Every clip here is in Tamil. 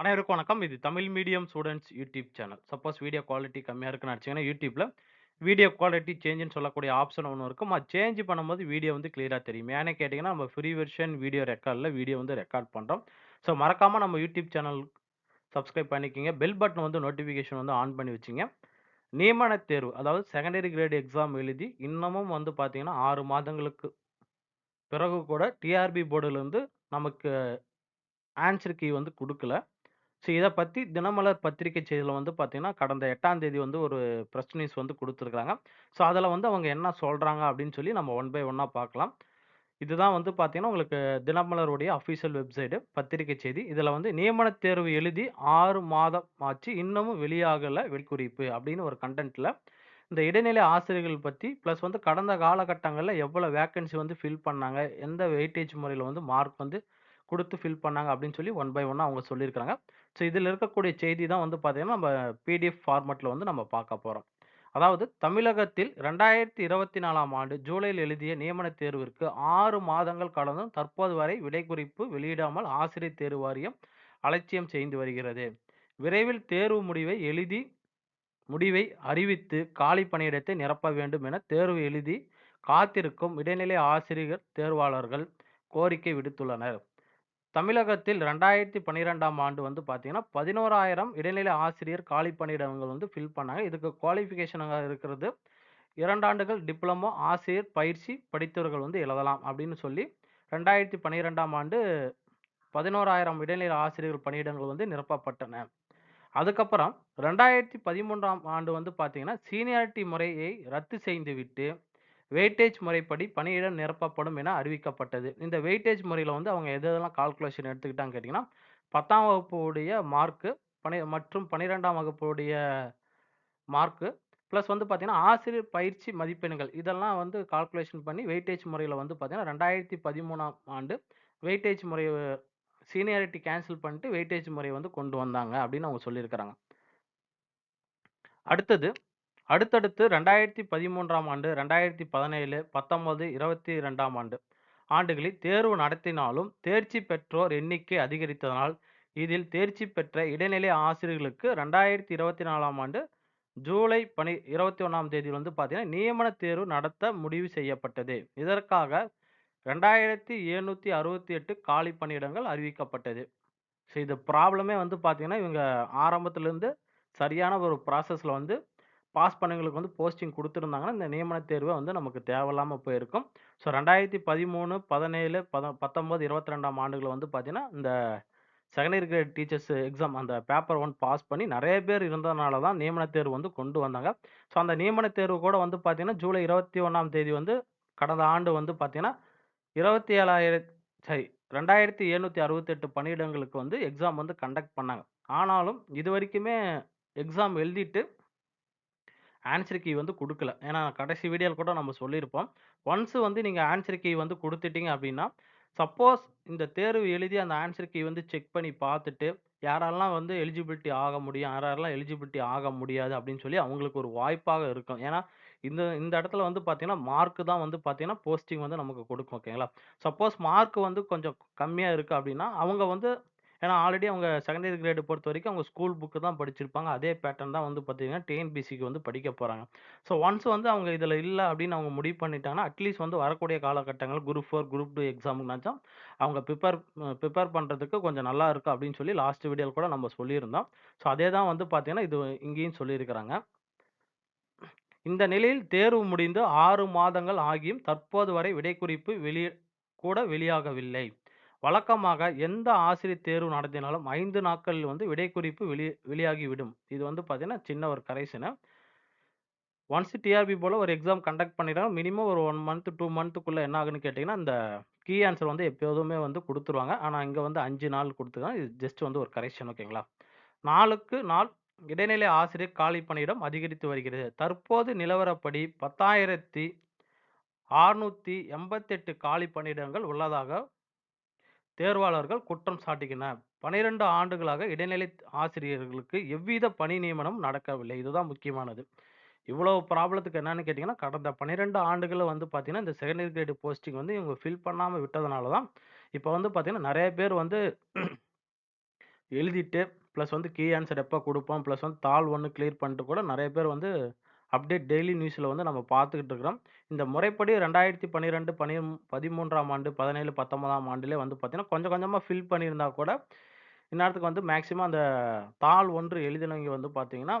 அனைவருக்கும் வணக்கம். இது Tamil medium students YouTube channel. Suppose video quality கம்மியாக இருக்குன்னு நெனச்சீங்கன்னா, யூடியூப்பில் வீடியோ குவாலிட்டி சேஞ்சுன்னு சொல்லக்கூடிய ஆப்ஷன் ஒன்று இருக்கும். அது சேஞ்ச் பண்ணும்போது வீடியோ வந்து கிளியராக தெரியும். ஏன்னு கேட்டிங்கன்னா நம்ம ஃப்ரீ வெர்ஷன் வீடியோ ரெக்கார்டில் வீடியோ வந்து ரெக்கார்ட் பண்ணுறோம் ஸோ மறக்காமல் நம்ம யூடியூப் சேனல் சப்ஸ்கிரைப் பண்ணிக்கிங்க பெல் பட்டன் வந்து நோட்டிஃபிகேஷன் வந்து ஆன் பண்ணி வச்சுங்க. நியமன தேர்வு அதாவது செகண்டரி கிரேட் எக்ஸாம் எழுதி இன்னமும் வந்து பார்த்தீங்கன்னா, ஆறு மாதங்களுக்கு பிறகு கூட டிஆர்பி போர்டுலேருந்து நமக்கு ஆன்சர் கீ வந்து கொடுக்கல ஸோ இத பத்தி தினமலர் பத்திரிகை செய்தியில வந்து பார்த்தீங்கன்னா, கடந்த 8ஆம் தேதி வந்து ஒரு பிரஸ் நியூஸ் வந்து குடுத்துருக்காங்க. ஸோ அதுல வந்து அவங்க என்ன சொல்றாங்க அப்படின்னு சொல்லி நம்ம ஒன் பை ஒன்னாக பார்க்கலாம். இதுதான் வந்து பார்த்தீங்கன்னா, உங்களுக்கு தினமலருடைய அஃபிஷியல் வெப்சைட் பத்திரிகை செய்தி. இதுல வந்து நியமனத் தேர்வு எழுதி 6 மாதம் ஆச்சு. இன்னமும் வெளியாகல வெளிக்குறிப்பு அப்படின்னு ஒரு கன்டென்ட்ல இந்த இடைநிலை ஆசிரியர்கள் பத்தி பிளஸ் வந்து கடந்த காலகட்டங்கள்ல எவ்வளோ வேக்கன்சி வந்து ஃபில் பண்ணாங்க, எந்த வெயிட்டேஜ் முறையில வந்து மார்க் வந்து கொடுத்து ஃபில் பண்ணாங்க அப்படின்னு சொல்லி ஒன் பை ஒன்னாக அவங்க சொல்லியிருக்காங்க. ஸோ இதில் இருக்கக்கூடிய செய்தி தான் வந்து பார்த்திங்கன்னா நம்ம பிடிஎஃப் ஃபார்மெட்டில் வந்து நம்ம பார்க்க போகிறோம் அதாவது தமிழகத்தில் 2024ஆம் ஆண்டு ஜூலையில் எழுதிய நியமனத் தேர்விற்கு ஆறு மாதங்கள் கடந்தும் தற்போது வரை விடைக்குறிப்பு வெளியிடாமல் ஆசிரியர் தேர்வு வாரியம் அலட்சியம் செய்து வருகிறது. விரைவில் தேர்வு முடிவை எழுதி முடிவை அறிவித்து காலி பணியிடத்தை நிரப்ப வேண்டும் என தேர்வு எழுதி காத்திருக்கும் இடைநிலை ஆசிரியர் தேர்வாளர்கள் கோரிக்கை விடுத்துள்ளனர். தமிழகத்தில் 2012ஆம் ஆண்டு வந்து பார்த்தீங்கன்னா, 11,000 இடைநிலை ஆசிரியர் காலி பணியிடங்கள் வந்து ஃபில் பண்ணாங்க. இதுக்கு குவாலிஃபிகேஷனாக இருக்கிறது இரண்டாண்டுகள் டிப்ளமோ ஆசிரியர் பயிற்சி படித்தவர்கள் வந்து எழுதலாம் அப்படின்னு சொல்லி 2012ஆம் ஆண்டு 11,000 இடைநிலை ஆசிரியர்கள் பணியிடங்கள் வந்து நிரப்பப்பட்டன. அதுக்கப்புறம் 2013ஆம் ஆண்டு வந்து பார்த்தீங்கன்னா, சீனியாரிட்டி முறையை ரத்து செய்துவிட்டு வெயிட்டேஜ் முறைப்படி பணியிடம் நிரப்பப்படும் என அறிவிக்கப்பட்டது. இந்த வெயிட்டேஜ் முறையில் வந்து அவங்க எது எதெல்லாம் கால்குலேஷன் எடுத்துக்கிட்டாங்கன்னு கேட்டீங்கன்னா, 10ஆம் வகுப்பு உடைய மார்க்கு பனி மற்றும் 12ஆம் வகுப்பு உடைய மார்க்கு ப்ளஸ் வந்து பார்த்திங்கன்னா ஆசிரியர் பயிற்சி மதிப்பெண்கள் இதெல்லாம் வந்து கால்குலேஷன் பண்ணி வெயிட்டேஜ் முறையில் வந்து பார்த்தீங்கன்னா, 2013ஆம் ஆண்டு வெயிட்டேஜ் முறை சீனியாரிட்டி கேன்சல் பண்ணிட்டு வெயிட்டேஜ் முறையை வந்து கொண்டு வந்தாங்க அப்படின்னு அவங்க சொல்லியிருக்கிறாங்க. அடுத்தது அடுத்தடுத்து 2013ஆம் ஆண்டு, 2017, 19, 22ஆம் ஆண்டு ஆண்டுகளில் தேர்வு நடத்தினாலும் தேர்ச்சி பெற்றோர் எண்ணிக்கை அதிகரித்ததனால், இதில் தேர்ச்சி பெற்ற இடைநிலை ஆசிரியர்களுக்கு 2024ஆம் ஆண்டு ஜூலை பனி 21ஆம் தேதி வந்து பார்த்தீங்கன்னா, நியமன தேர்வு நடத்த முடிவு செய்யப்பட்டது. இதற்காக 2768 காலி பணியிடங்கள் அறிவிக்கப்பட்டது. ஸோ இது ப்ராப்ளமே வந்து பார்த்தீங்கன்னா, இவங்க ஆரம்பத்துலேருந்து சரியான ஒரு ப்ராசஸில் வந்து பாஸ் பண்ணவங்களுக்கு வந்து போஸ்டிங் கொடுத்துருந்தாங்கன்னா இந்த நியமன தேர்வு வந்து நமக்கு தேவையில்லாமல் போயிருக்கும். ஸோ 2013, 17, பத 19, 22ஆம் ஆண்டுகள்ல வந்து பார்த்தீங்கன்னா, இந்த செகண்டரி கிரேட் டீச்சர்ஸ் எக்ஸாம் அந்த பேப்பர் ஒன் பாஸ் பண்ணி நிறைய பேர் இருந்ததுனால தான் நியமன தேர்வு வந்து கொண்டு வந்தாங்க. ஸோ அந்த நியமன தேர்வு கூட வந்து பார்த்தீங்கன்னா, ஜூலை 21ஆம் தேதி வந்து கடந்த ஆண்டு வந்து பார்த்தீங்கன்னா, 27,000 சாரி 2768 பணியிடங்களுக்கு வந்து எக்ஸாம் வந்து கண்டக்ட் பண்ணாங்க. ஆனாலும் இது வரைக்குமே எக்ஸாம் எழுதிட்டு ஆன்சர் கீ வந்து கொடுக்கல ஏன்னா கடைசி வீடியோவில் கூட நம்ம சொல்லியிருப்போம். ஒன்ஸ் வந்து நீங்கள் ஆன்சர் கீ வந்து கொடுத்துட்டீங்க அப்படின்னா, சப்போஸ் இந்த தேர்வு எழுதி அந்த ஆன்சர் கீ வந்து செக் பண்ணி பார்த்துட்டு, யாரெல்லாம் வந்து எலிஜிபிலிட்டி ஆக முடியும், யாரெல்லாம் எலிஜிபிலிட்டி ஆக முடியாது அப்படின்னு சொல்லி அவங்களுக்கு ஒரு வாய்ப்பாக இருக்கும். ஏன்னா இந்த இந்த இடத்துல வந்து பார்த்தீங்கன்னா, மார்க் தான் வந்து பார்த்தீங்கன்னா, போஸ்டிங் வந்து நமக்கு கொடுக்கும். ஓகேங்களா? சப்போஸ் மார்க் வந்து கொஞ்சம் கம்மியாக இருக்குது அப்படின்னா, அவங்க வந்து ஏன்னா ஆல்ரெடி அவங்க செகண்டரி கிரேட் பொறுத்தவரைக்கும் அவங்க ஸ்கூல் புக்கு தான் படிச்சிருப்பாங்க. அதே பேட்டர்ன் தான் வந்து பார்த்தீங்கன்னா, டிஎன்பிசிக்கு வந்து படிக்க போகிறாங்க ஸோ ஒன்ஸ் வந்து அவங்க இதில் இல்லை அப்படின்னு அவங்க முடிவு பண்ணிட்டாங்கன்னா, அட்லீஸ்ட் வந்து வரக்கூடிய காலகட்டங்கள் குரூப் ஃபோர் குரூப் டூ எக்ஸாமுக்குனாச்சும் அவங்க ப்ரிப்பேர் ப்ரிப்பேர் பண்ணுறதுக்கு கொஞ்சம் நல்லா இருக்கும் அப்படின்னு சொல்லி லாஸ்ட் வீடியோவில் கூட நம்ம சொல்லியிருந்தோம். ஸோ அதே தான் வந்து பார்த்தீங்கன்னா, இது இங்கேயும் சொல்லியிருக்கிறாங்க. இந்த நிலையில் தேர்வு முடிந்து ஆறு மாதங்கள் ஆகியும் தற்போது வரை விடைக்குறிப்பு வெளியே கூட வெளியாகவில்லை. வழக்கமாக எந்த ஆசிரியர் தேர்வு நடத்தினாலும் ஐந்து நாட்களில் வந்து விடைக்குறிப்பு வெளி வெளியாகிவிடும். இது வந்து பார்த்தீங்கன்னா, சின்ன ஒரு கரைசனை ஒன்ஸ் டிஆர்பி போல் ஒரு எக்ஸாம் கண்டக்ட் பண்ணிட்டாங்கன்னா, மினிமம் ஒரு ஒன் மந்த், டூ மந்த்துக்குள்ளே என்ன ஆகுன்னு கேட்டிங்கன்னா இந்த கீ ஆன்சர் வந்து எப்போதுமே வந்து கொடுத்துருவாங்க ஆனால் இங்கே வந்து அஞ்சு நாள் குடுத்துருக்காங்க. இது ஜஸ்ட் வந்து ஒரு கரெக்ஷன் ஓகேங்களா? நாளுக்கு நாள் இடைநிலை ஆசிரியர் காலி பணியிடம் அதிகரித்து வருகிறது. தற்போது நிலவரப்படி 10,688 காலி பணியிடங்கள் உள்ளதாக தேர்வாளர்கள் குற்றம் சாட்டுகின்றனர். 12 ஆண்டுகளாக இடைநிலை ஆசிரியர்களுக்கு எவ்வித பணி நியமனமும் நடக்கவில்லை. இதுதான் முக்கியமானது. இவ்வளோ ப்ராப்ளத்துக்கு என்னன்னு கேட்டிங்கன்னா கடந்த பன்னிரெண்டு ஆண்டுகளில் வந்து பார்த்திங்கன்னா இந்த செகண்டரி கிரேடு போஸ்டிங் வந்து இவங்க ஃபில் பண்ணாமல் விட்டதுனால தான், இப்போ வந்து பார்த்திங்கன்னா நிறைய பேர் வந்து எழுதிட்டு, ப்ளஸ் வந்து கீ ஆன்சர் எப்போ கொடுப்போம் ப்ளஸ் வந்து தாள் ஒன்று கிளியர் பண்ணிட்டு கூட நிறைய பேர் வந்து அப்டேட் டெய்லி நியூஸில் வந்து நம்ம பார்த்துக்கிட்டு இருக்கிறோம். இந்த முறைப்படி ரெண்டாயிரத்தி பன்னிரெண்டு பனி பதிமூன்றாம் ஆண்டு, பதினேழு பத்தொன்பதாம் ஆண்டுலேயே வந்து பார்த்தீங்கன்னா, கொஞ்சம் கொஞ்சமாக ஃபில் பண்ணியிருந்தா கூட, இந்நேரத்துக்கு வந்து மேக்ஸிமம் அந்த தாள் ஒன்று எழுதினவங்க வந்து பார்த்தீங்கன்னா,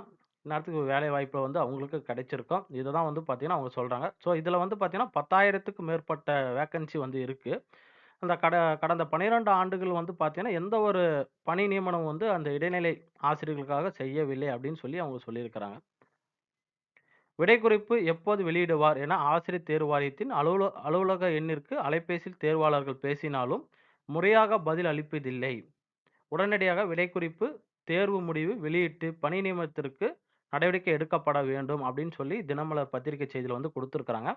இந்நேரத்துக்கு வேலை வாய்ப்பு வந்து அவங்களுக்கு கிடைச்சிருக்கும். இதை தான் வந்து பார்த்திங்கன்னா அவங்க சொல்கிறாங்க ஸோ இதில் வந்து பார்த்தீங்கன்னா, 10,000த்துக்கும் மேற்பட்ட வேக்கன்சி வந்து இருக்குது அந்த கட கடந்த 12 ஆண்டுகள் வந்து பார்த்திங்கன்னா எந்த ஒரு பணி நியமனம் வந்து அந்த இடைநிலை ஆசிரியர்களுக்காக செய்யவில்லை அப்படின்னு சொல்லி அவங்க சொல்லியிருக்கிறாங்க. விடைக்குறிப்பு எப்போது வெளியிடுவார் என ஆசிரியர் தேர்வாரியத்தின் அலுவல அலுவலக எண்ணிற்கு அலைபேசியில் தேர்வாளர்கள் பேசினாலும், முறையாக பதில் அளிப்பதில்லை. உடனடியாக விடைக்குறிப்பு, தேர்வு முடிவு வெளியிட்டு பணி நியமனத்திற்கு நடவடிக்கை எடுக்கப்பட வேண்டும் அப்படின்னு சொல்லி தினமலர் பத்திரிகை செய்தியில் வந்து கொடுத்துருக்குறாங்க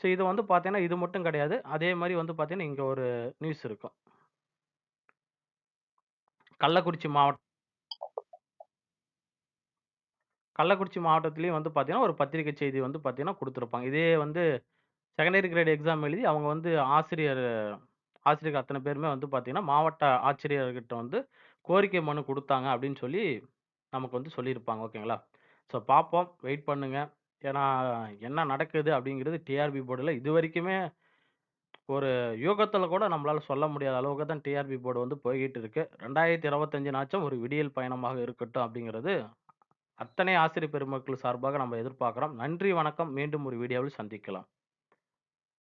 ஸோ இது வந்து பார்த்தீங்கன்னா, இது மட்டும் கிடையாது. அதே மாதிரி வந்து பார்த்தீங்கன்னா, இங்கே ஒரு நியூஸ் இருக்கும். கள்ளக்குறிச்சி மாவட்ட கள்ளக்குறிச்சி மாவட்டத்துலேயும் வந்து பார்த்தீங்கன்னா, ஒரு பத்திரிகை செய்தி வந்து பார்த்தீங்கன்னா கொடுத்துருப்பாங்க இதே வந்து செகண்டரி கிரேட் எக்ஸாம் எழுதி அவங்க வந்து ஆசிரியர் ஆசிரியர்கள் அத்தனை பேருமே வந்து பார்த்தீங்கன்னா, மாவட்ட ஆட்சியர்கிட்ட வந்து கோரிக்கை மனு குடுத்தாங்க அப்படின்னு சொல்லி நமக்கு வந்து சொல்லியிருப்பாங்க. ஓகேங்களா? ஸோ பார்ப்போம். வெயிட் பண்ணுங்க. ஏன்னா, என்ன நடக்குது அப்படிங்கிறது டிஆர்பி போர்டுல இதுவரைக்குமே ஒரு யூகத்துல கூட நம்மளால சொல்ல முடியாத அளவுக்கு தான் டிஆர்பி போர்டு வந்து போய்க்கிட்டு இருக்கு. 2025 ஒரு விடியல் பயணமாக இருக்கட்டும் அப்படிங்கிறது, அத்தனை ஆசிரியர் பெருமக்கள் சார்பாக நம்ம எதிர்பார்க்குறோம் நன்றி, வணக்கம். மீண்டும் ஒரு வீடியோவில் சந்திக்கலாம்.